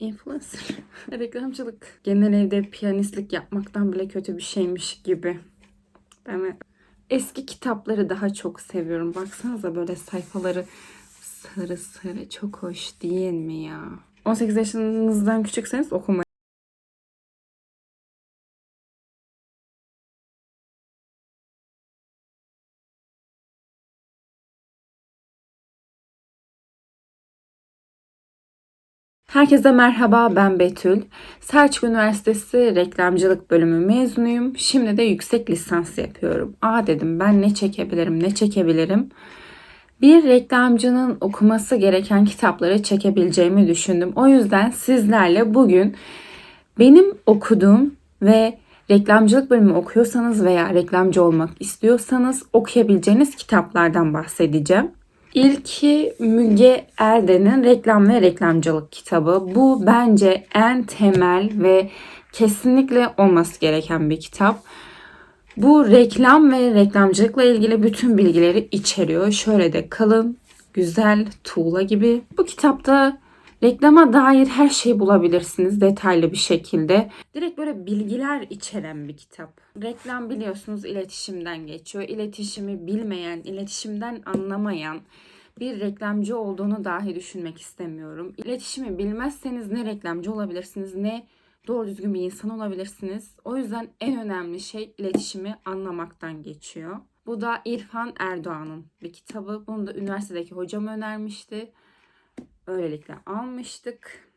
influencer. Reklamcılık. Genel evde piyanistlik yapmaktan bile kötü bir şeymiş gibi. Ben eski kitapları daha çok seviyorum. Baksanıza böyle sayfaları sarı sarı çok hoş değil mi ya? 18 yaşınızdan küçükseniz okumayın. Herkese merhaba ben Betül. Selçuk Üniversitesi Reklamcılık Bölümü mezunuyum. Şimdi de yüksek lisans yapıyorum. Aa dedim ben ne çekebilirim ne çekebilirim. Bir reklamcının okuması gereken kitapları çekebileceğimi düşündüm. O yüzden sizlerle bugün benim okuduğum ve reklamcılık bölümü okuyorsanız veya reklamcı olmak istiyorsanız okuyabileceğiniz kitaplardan bahsedeceğim. İlki Müge Erden'in Reklam ve Reklamcılık kitabı. Bu bence en temel ve kesinlikle olması gereken bir kitap. Bu reklam ve reklamcılıkla ilgili bütün bilgileri içeriyor. Şöyle de kalın, güzel, tuğla gibi. Bu kitapta reklama dair her şeyi bulabilirsiniz detaylı bir şekilde. Direkt böyle bilgiler içeren bir kitap. Reklam biliyorsunuz iletişimden geçiyor. İletişimi bilmeyen, iletişimden anlamayan bir reklamcı olduğunu dahi düşünmek istemiyorum. İletişimi bilmezseniz ne reklamcı olabilirsiniz ne doğru düzgün bir insan olabilirsiniz. O yüzden en önemli şey iletişimi anlamaktan geçiyor. Bu da İrfan Erdoğan'ın bir kitabı. Bunu da üniversitedeki hocam önermişti. Öylelikle almıştık.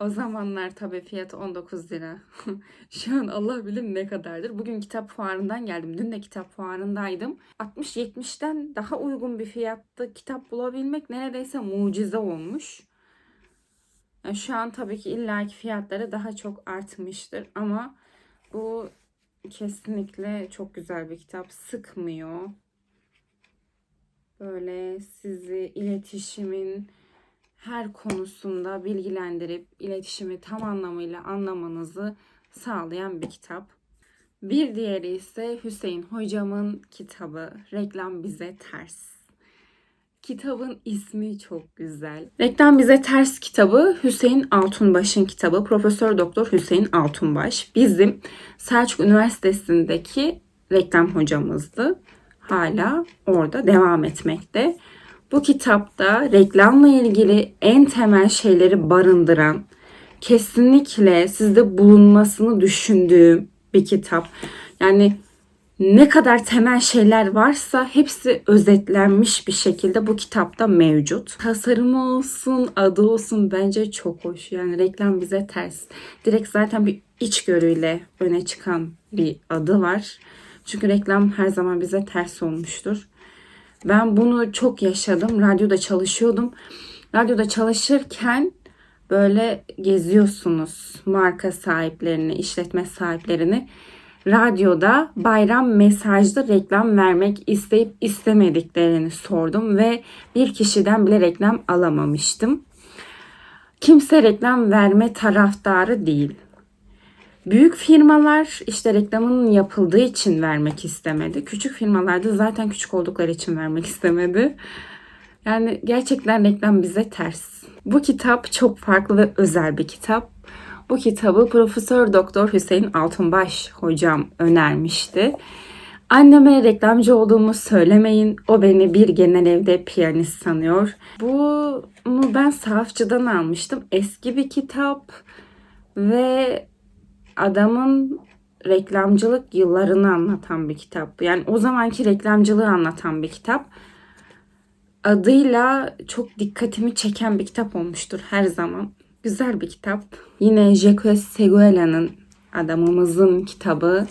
O zamanlar tabii fiyatı 19 lira. Şu an Allah bilir ne kadardır. Bugün kitap fuarından geldim. Dün de kitap fuarındaydım. 60-70'ten daha uygun bir fiyatta kitap bulabilmek neredeyse mucize olmuş. Şu an tabii ki illaki fiyatları daha çok artmıştır ama bu kesinlikle çok güzel bir kitap. Sıkmıyor. Böyle sizi iletişimin her konusunda bilgilendirip iletişimi tam anlamıyla anlamanızı sağlayan bir kitap. Bir diğeri ise Hüseyin hocamın kitabı Reklam Bize Ters. Kitabın ismi çok güzel. Reklam Bize Ters kitabı Hüseyin Altunbaş'ın kitabı. Profesör Doktor Hüseyin Altunbaş. Bizim Selçuk Üniversitesi'ndeki reklam hocamızdı. Hala orada devam etmekte. Bu kitapta reklamla ilgili en temel şeyleri barındıran, kesinlikle sizde bulunmasını düşündüğüm bir kitap. Yani ne kadar temel şeyler varsa hepsi özetlenmiş bir şekilde bu kitapta mevcut. Tasarımı olsun, adı olsun bence çok hoş. Yani reklam bize ters. Direkt zaten bir içgörüyle öne çıkan bir adı var. Çünkü reklam her zaman bize ters olmuştur. Ben bunu çok yaşadım. Radyoda çalışıyordum. Radyoda çalışırken böyle geziyorsunuz marka sahiplerini, işletme sahiplerini. Radyoda bayram mesajlı reklam vermek isteyip istemediklerini sordum ve bir kişiden bile reklam alamamıştım. Kimse reklam verme taraftarı değil. Büyük firmalar işte reklamın yapıldığı için vermek istemedi. Küçük firmalar da zaten küçük oldukları için vermek istemedi. Yani gerçekten reklam bize ters. Bu kitap çok farklı ve özel bir kitap. Bu kitabı Profesör Doktor Hüseyin Altunbaş hocam önermişti. Anneme reklamcı olduğumu söylemeyin. O beni bir genel evde piyanist sanıyor. Bunu ben sahafçıdan almıştım. Eski bir kitap ve adamın reklamcılık yıllarını anlatan bir kitap. Yani o zamanki reklamcılığı anlatan bir kitap. Adıyla çok dikkatimi çeken bir kitap olmuştur her zaman. Güzel bir kitap. Yine Jacques Seguela'nın adamımızın kitabı.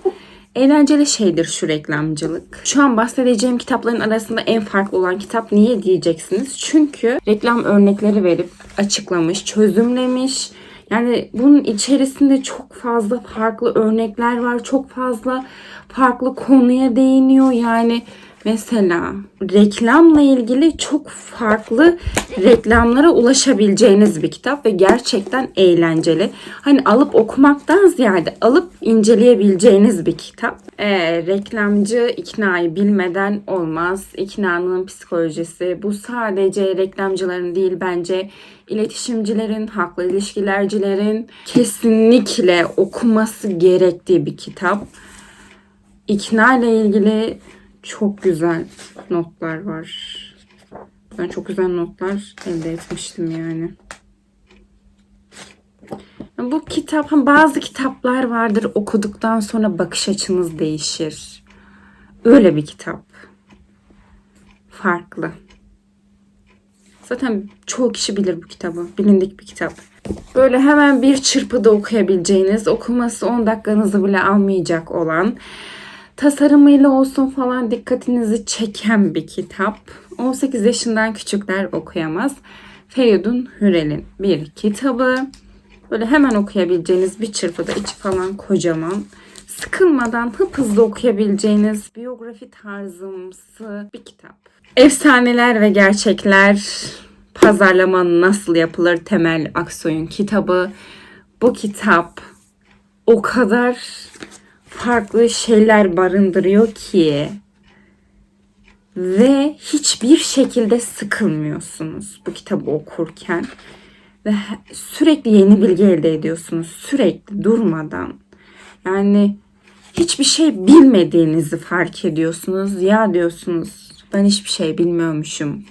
Eğlenceli şeydir şu reklamcılık. Şu an bahsedeceğim kitapların arasında en farklı olan kitap niye diyeceksiniz? Çünkü reklam örnekleri verip açıklamış, çözümlemiş yani bunun içerisinde çok fazla farklı örnekler var. Çok fazla farklı konuya değiniyor. Yani Mesela reklamla ilgili çok farklı reklamlara ulaşabileceğiniz bir kitap ve gerçekten eğlenceli. Hani alıp okumaktan ziyade alıp inceleyebileceğiniz bir kitap. Ee, reklamcı iknayı bilmeden olmaz. İknanın psikolojisi bu sadece reklamcıların değil bence iletişimcilerin, haklı ilişkilercilerin kesinlikle okuması gerektiği bir kitap. İkna ile ilgili çok güzel notlar var. Ben çok güzel notlar elde etmiştim yani. Bu kitap, bazı kitaplar vardır okuduktan sonra bakış açınız değişir. Öyle bir kitap. Farklı. Zaten çoğu kişi bilir bu kitabı. Bilindik bir kitap. Böyle hemen bir çırpıda okuyabileceğiniz, okuması 10 dakikanızı bile almayacak olan, tasarımıyla olsun falan dikkatinizi çeken bir kitap. 18 yaşından küçükler okuyamaz. Feridun Hürel'in bir kitabı. Böyle hemen okuyabileceğiniz bir çırpıda içi falan kocaman. Sıkılmadan hıp hızlı okuyabileceğiniz biyografi tarzımsı bir kitap. Efsaneler ve gerçekler pazarlama nasıl yapılır Temel Aksoy'un kitabı. Bu kitap o kadar farklı şeyler barındırıyor ki ve hiçbir şekilde sıkılmıyorsunuz bu kitabı okurken. Ve sürekli yeni bilgi elde ediyorsunuz sürekli durmadan. Yani hiçbir şey bilmediğinizi fark ediyorsunuz. Ya diyorsunuz ben hiçbir şey bilmiyormuşum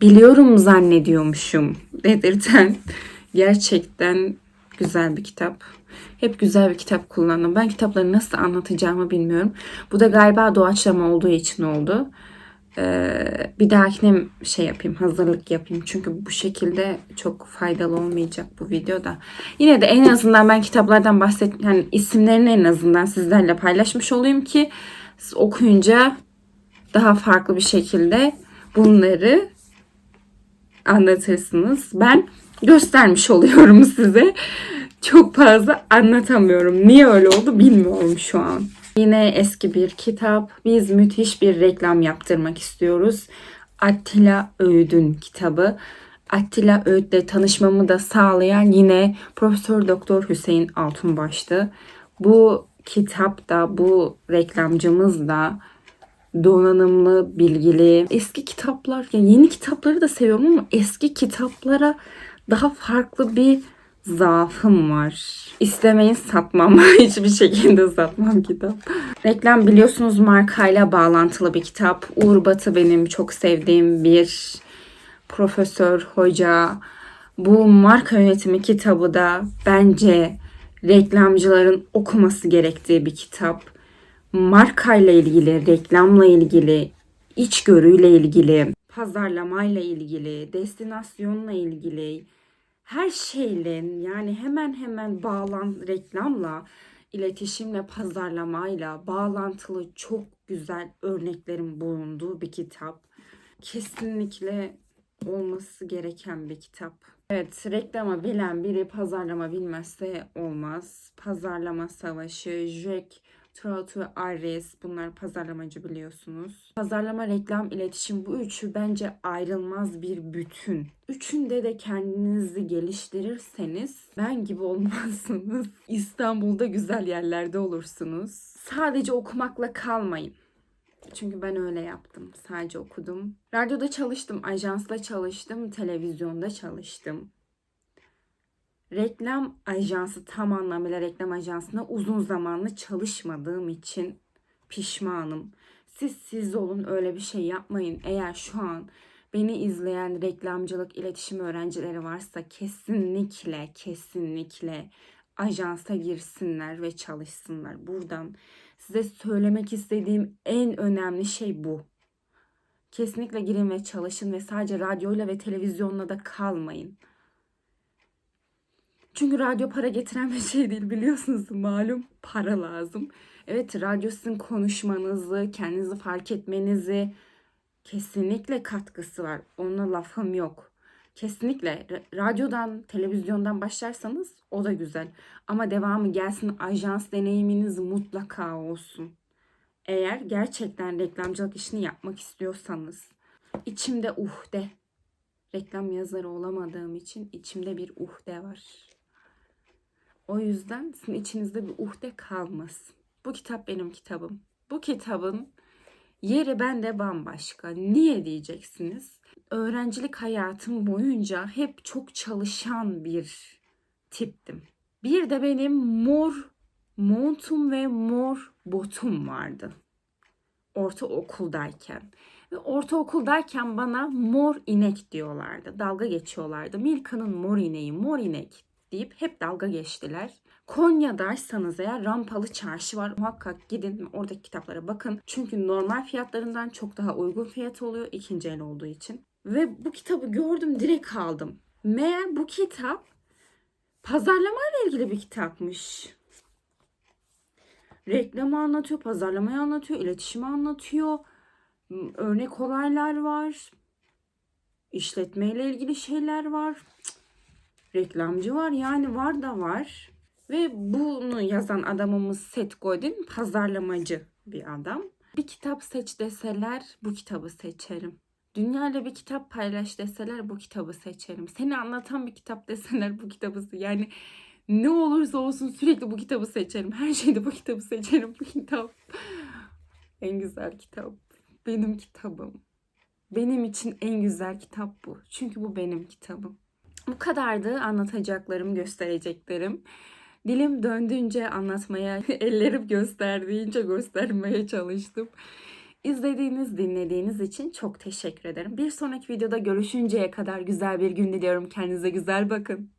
biliyorum zannediyormuşum. dedirten. Gerçekten güzel bir kitap. Hep güzel bir kitap kullandım. Ben kitapları nasıl anlatacağımı bilmiyorum. Bu da galiba doğaçlama olduğu için oldu. Ee, bir dahakine şey yapayım, hazırlık yapayım. Çünkü bu şekilde çok faydalı olmayacak bu videoda. Yine de en azından ben kitaplardan bahset, yani isimlerini en azından sizlerle paylaşmış olayım ki okuyunca daha farklı bir şekilde bunları anlatırsınız. Ben göstermiş oluyorum size. Çok fazla anlatamıyorum. Niye öyle oldu bilmiyorum şu an. Yine eski bir kitap. Biz müthiş bir reklam yaptırmak istiyoruz. Attila Öğüt'ün kitabı. Attila Öğüt'le tanışmamı da sağlayan yine Profesör Doktor Hüseyin Altunbaş'tı. Bu kitap da bu reklamcımız da donanımlı, bilgili. Eski kitaplar, yani yeni kitapları da seviyorum ama eski kitaplara daha farklı bir zaafım var. İstemeyin satmam. Hiçbir şekilde satmam kitap. Reklam biliyorsunuz markayla bağlantılı bir kitap. Uğur Batı benim çok sevdiğim bir profesör, hoca. Bu marka yönetimi kitabı da bence reklamcıların okuması gerektiği bir kitap. Markayla ilgili, reklamla ilgili, içgörüyle ilgili, pazarlamayla ilgili, destinasyonla ilgili, her şeyle yani hemen hemen bağlan reklamla, iletişimle, pazarlamayla bağlantılı çok güzel örneklerin bulunduğu bir kitap. Kesinlikle olması gereken bir kitap. Evet, reklama bilen biri pazarlama bilmezse olmaz. Pazarlama savaşı, Jack Trout ve Ares bunlar pazarlamacı biliyorsunuz. Pazarlama, reklam, iletişim bu üçü bence ayrılmaz bir bütün. Üçünde de kendinizi geliştirirseniz ben gibi olmazsınız. İstanbul'da güzel yerlerde olursunuz. Sadece okumakla kalmayın. Çünkü ben öyle yaptım. Sadece okudum. Radyoda çalıştım, ajansla çalıştım, televizyonda çalıştım reklam ajansı tam anlamıyla reklam ajansına uzun zamanlı çalışmadığım için pişmanım. Siz siz olun öyle bir şey yapmayın. Eğer şu an beni izleyen reklamcılık iletişim öğrencileri varsa kesinlikle kesinlikle ajansa girsinler ve çalışsınlar. Buradan size söylemek istediğim en önemli şey bu. Kesinlikle girin ve çalışın ve sadece radyoyla ve televizyonla da kalmayın. Çünkü radyo para getiren bir şey değil biliyorsunuz malum para lazım. Evet radyo sizin konuşmanızı, kendinizi fark etmenizi kesinlikle katkısı var. Ona lafım yok. Kesinlikle radyodan, televizyondan başlarsanız o da güzel. Ama devamı gelsin ajans deneyiminiz mutlaka olsun. Eğer gerçekten reklamcılık işini yapmak istiyorsanız, içimde uhde, reklam yazarı olamadığım için içimde bir uhde var. O yüzden sizin içinizde bir uhde kalmasın. Bu kitap benim kitabım. Bu kitabın yeri bende bambaşka. Niye diyeceksiniz? Öğrencilik hayatım boyunca hep çok çalışan bir tiptim. Bir de benim mor montum ve mor botum vardı. Ortaokuldayken. Ve ortaokuldayken bana mor inek diyorlardı. Dalga geçiyorlardı. Milka'nın mor ineği, mor inek deyip hep dalga geçtiler. Konya'daysanız eğer Rampalı Çarşı var. Muhakkak gidin oradaki kitaplara bakın. Çünkü normal fiyatlarından çok daha uygun fiyatı oluyor ikinci el olduğu için. Ve bu kitabı gördüm direkt aldım. Meğer bu kitap pazarlamayla ilgili bir kitapmış. Reklamı anlatıyor, pazarlamayı anlatıyor, iletişimi anlatıyor. Örnek olaylar var. İşletmeyle ilgili şeyler var. Cık. Reklamcı var yani var da var. Ve bunu yazan adamımız Seth Godin pazarlamacı bir adam. Bir kitap seç deseler bu kitabı seçerim. Dünyayla bir kitap paylaş deseler bu kitabı seçerim. Seni anlatan bir kitap deseler bu kitabı yani ne olursa olsun sürekli bu kitabı seçerim. Her şeyde bu kitabı seçerim. Bu kitap en güzel kitap. Benim kitabım. Benim için en güzel kitap bu. Çünkü bu benim kitabım. Bu kadardı anlatacaklarım, göstereceklerim. Dilim döndüğünce anlatmaya, ellerim gösterdiğince göstermeye çalıştım. İzlediğiniz, dinlediğiniz için çok teşekkür ederim. Bir sonraki videoda görüşünceye kadar güzel bir gün diliyorum. Kendinize güzel bakın.